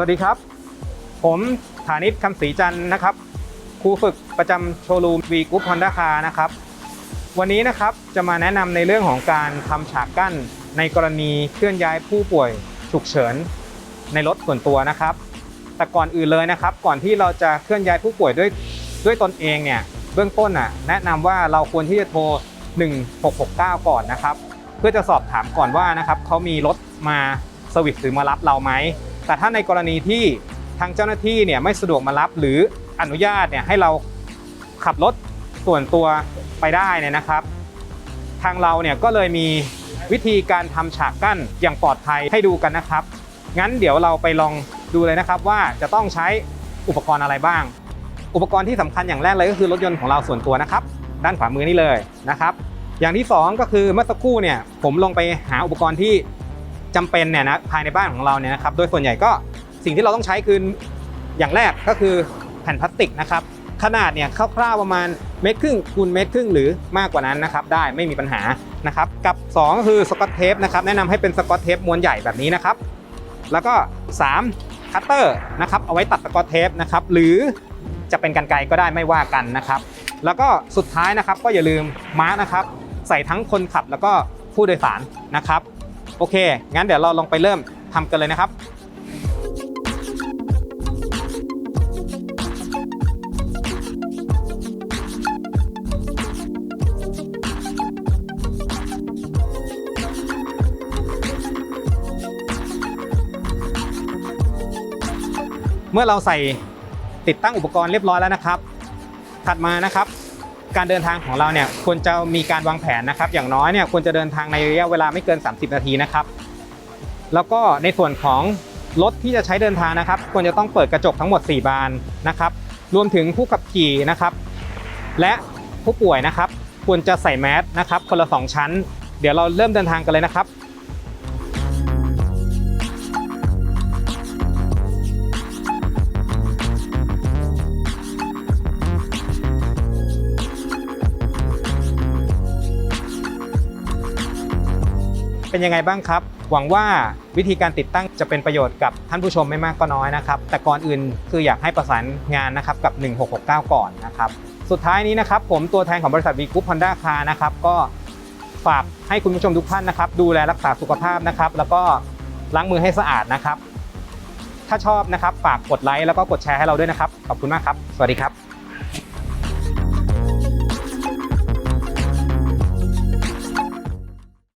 สวัสดีครับ ผมฐานิตคำศรีจันทร์นะครับครูฝึกประจำโชว์รูมวีกรุ๊ปฮอนด้าคานะครับ วันนี้นะครับจะมาแนะนำในเรื่องของการทำฉากกั้น ในกรณีเคลื่อนย้ายผู้ป่วยฉุกเฉินในรถส่วนตัวนะครับ แต่ก่อนอื่นเลยนะครับ ก่อนที่เราจะเคลื่อนย้ายผู้ป่วยด้วยด้วยตนเองเนี่ยเบื้องต้นอะแนะนำว่าเราควรที่จะโทร 1669 ก่อนนะครับ เพื่อจะสอบถามก่อนว่านะครับเขามีรถมาสวิสหรือมารับเราไหม แต่ถ้าในกรณีที่ทางเจ้าหน้าที่เนี่ยไม่สะดวกมารับหรืออนุญาตเนี่ยให้เราขับรถส่วนตัวไปได้เนี่ยนะครับ ทางเราเนี่ยก็เลยมีวิธีการทำฉากกั้นอย่างปลอดภัยให้ดูกันนะครับ งั้นเดี๋ยวเราไปลองดูเลยนะครับว่าจะต้องใช้อุปกรณ์อะไรบ้าง อุปกรณ์ที่สำคัญอย่างแรกเลยก็คือรถยนต์ของเราส่วนตัวนะครับ ด้านขวามือนี่เลยนะครับ อย่างที่สองก็คือเมื่อสักครู่เนี่ยผมลงไปหาอุปกรณ์ที่ จำเป็นเนี่ยนะภายในบ้านของเราเนี่ยนะครับโดยส่วนใหญ่ก็สิ่งที่เราต้องใช้คืออย่างแรกก็คือแผ่นพลาสติกนะครับขนาดเนี่ยคร่าวๆประมาณเมตรครึ่งคูณเมตรครึ่งหรือมากกว่านั้นนะครับได้ไม่มีปัญหานะครับกับสองก็คือสกอตเทปนะครับแนะนำให้เป็นสกอตเทปม้วนใหญ่แบบนี้นะครับแล้วก็ 3 คัตเตอร์นะครับเอาไว้ตัดสกอตเทปนะครับหรือจะเป็นกันไกรก็ได้ไม่ว่ากันนะครับแล้วก็สุดท้ายนะครับก็อย่าลืมม้านะครับใส่ทั้งคนขับแล้วก็ผู้โดยสารนะครับ โอเค งั้นเดี๋ยวเราลองไปเริ่มทำกันเลยนะครับเมื่อเราใส่ติดตั้งอุปกรณ์เรียบร้อยแล้วนะครับ ถัดมานะครับ การเดินทางของเราเนี่ยควรจะมีการวางแผนนะครับ อย่างน้อยเนี่ยควรจะเดินทางในระยะเวลาไม่เกิน 30 นาทีนะครับ แล้วก็ในส่วนของรถที่จะใช้เดินทางนะครับ ควรจะต้องเปิดกระจกทั้งหมด 4 บานนะครับ รวมถึงผู้ขับขี่นะครับ และผู้ป่วยนะครับ ควรจะใส่แมสนะครับ คนละ 2 ชั้น เดี๋ยวเราเริ่มเดินทางกันเลยนะครับ เป็นยังไงบ้างครับ หวังว่าวิธีการติดตั้งจะเป็นประโยชน์กับท่านผู้ชมไม่มากก็น้อยนะครับ แต่ก่อนอื่นคืออยากให้ประสานงานนะครับกับ 1669 ก่อนนะครับ สุดท้ายนี้นะครับ ผมตัวแทนของบริษัท V Group Honda Car นะครับก็ฝากให้คุณผู้ชมทุกท่านนะครับ ดูแลรักษาสุขภาพนะครับ แล้วก็ล้างมือให้สะอาดนะครับ ถ้าชอบนะครับฝากกดไลค์แล้วก็กดแชร์ให้เราด้วยนะครับ ขอบคุณมากครับ สวัสดีครับ